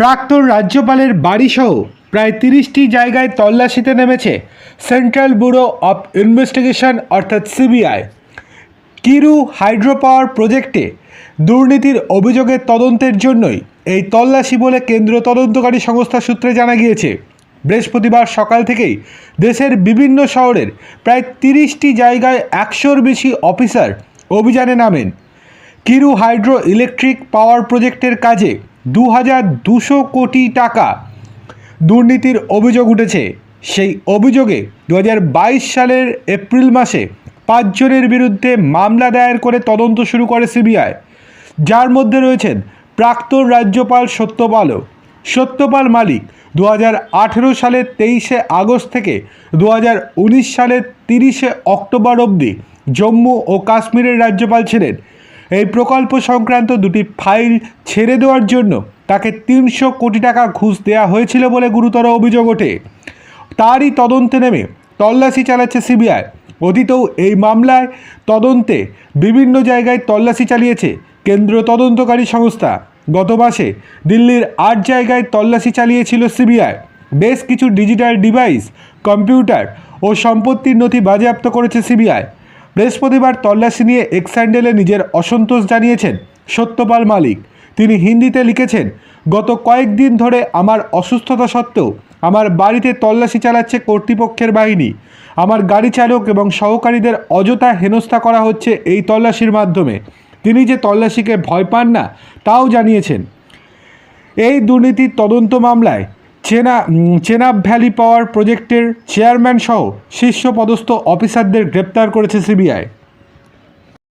প্রাক্তন রাজ্যপালের বাড়িসহ প্রায় তিরিশটি জায়গায় তল্লাশিতে নেমেছে সেন্ট্রাল ব্যুরো অফ ইনভেস্টিগেশন, অর্থাৎ সিবিআই। কিরু হাইড্রো পাওয়ার প্রজেক্টে দুর্নীতির অভিযোগের তদন্তের জন্যই এই তল্লাশি বলে কেন্দ্রীয় তদন্তকারী সংস্থা সূত্রে জানা গিয়েছে। বৃহস্পতিবার সকাল থেকেই দেশের বিভিন্ন শহরের প্রায় তিরিশটি জায়গায় একশোর বেশি অফিসার অভিযানে নামেন। কিরু হাইড্রো ইলেকট্রিক পাওয়ার প্রজেক্টের কাজে দু হাজার দুশো কোটি টাকা দুর্নীতির অভিযোগ উঠেছে। সেই অভিযোগে দু হাজার বাইশ সালের এপ্রিল মাসে পাঁচজনের বিরুদ্ধে মামলা দায়ের করে তদন্ত শুরু করে সিবিআই। যার মধ্যে রয়েছেন প্রাক্তন রাজ্যপাল সত্যপালও সত্যপাল মালিক দু হাজার আঠেরো সালের তেইশে আগস্ট থেকে দু উনিশ সালের তিরিশে অক্টোবর অবধি জম্মু ও কাশ্মীরের রাজ্যপাল ছিলেন। এই প্রকল্প সংক্রান্ত দুটি ফাইল ছেড়ে দেওয়ার জন্য তাকে তিনশো কোটি টাকা ঘুষ দেওয়া হয়েছিল বলে গুরুতর অভিযোগ ওঠে। তারই তদন্তে নেমে তল্লাশি চালাচ্ছে সিবিআই। অতীতেও এই মামলায় তদন্তে বিভিন্ন জায়গায় তল্লাশি চালিয়েছে কেন্দ্রীয় তদন্তকারী সংস্থা। গত মাসে দিল্লির আট জায়গায় তল্লাশি চালিয়েছিল সিবিআই। বেশ কিছু ডিজিটাল ডিভাইস, কম্পিউটার ও সম্পত্তির নথি বাজেয়াপ্ত করেছে সিবিআই। বৃহস্পতিবার তল্লাশি নিয়ে এক্স হ্যান্ডেলে নিজের অসন্তোষ জানিয়েছেন সত্যপাল মালিক। তিনি হিন্দিতে লিখেছেন, গত কয়েকদিন ধরে আমার অসুস্থতা সত্ত্বেও আমার বাড়িতে তল্লাশি চালাচ্ছে কর্তৃপক্ষের বাহিনী। আমার গাড়ি চালক এবং সহকারীদের অযথা হেনস্থা করা হচ্ছে এই তল্লাশির মাধ্যমে। তিনি যে তল্লাশিকে ভয় পান না, তাও জানিয়েছেন। এই দুর্নীতির তদন্ত মামলায় চেনা চেনাব ভ্যালি পাওয়ার প্রজেক্টের চেয়ারম্যান সহ শীর্ষ পদস্থ অফিসারদের গ্রেপ্তার করেছে সিবিআই।